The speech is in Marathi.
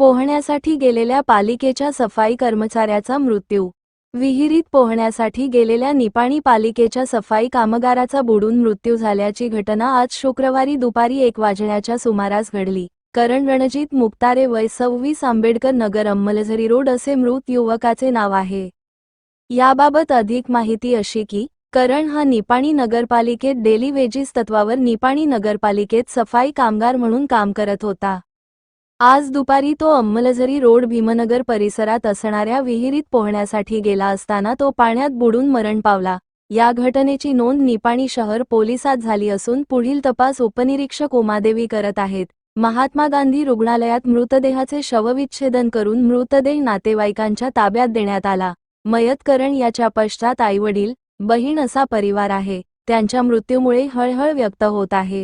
पोहण्यासाठी गेलेल्या पालिकेच्या सफाई कर्मचाऱ्याचा मृत्यू. विहिरीत पोहण्यासाठी गेलेल्या निपाणी पालिकेच्या सफाई कामगाराचा बुडून मृत्यू झाल्याची घटना आज शुक्रवारी दुपारी एक वाजण्याच्या सुमारास घडली. करण रणजित मुक्तारे वय सव्वीस आंबेडकर नगर अंमलझरी रोड असे मृत युवकाचे नाव आहे. याबाबत अधिक माहिती अशी की करण हा निपाणी नगरपालिकेत डेली वेजीस तत्वावर निपाणी नगरपालिकेत सफाई कामगार म्हणून काम करत होता. आज दुपारी तो अंमलझरी रोड भीमनगर परिसरात असणाऱ्या विहिरीत पोहण्यासाठी गेला असताना तो पाण्यात बुडून मरण पावला. या घटनेची नोंद निपाणी शहर पोलिसात झाली असून पुढील तपास उपनिरीक्षक उमादेवी करत आहेत. महात्मा गांधी रुग्णालयात मृतदेहाचे शवविच्छेदन करून मृतदेह नातेवाईकांच्या ताब्यात देण्यात आला. मयतकरण याच्या पश्चात आईवडील बहीण असा परिवार आहे. त्यांच्या मृत्यूमुळे हळहळ व्यक्त होत आहे.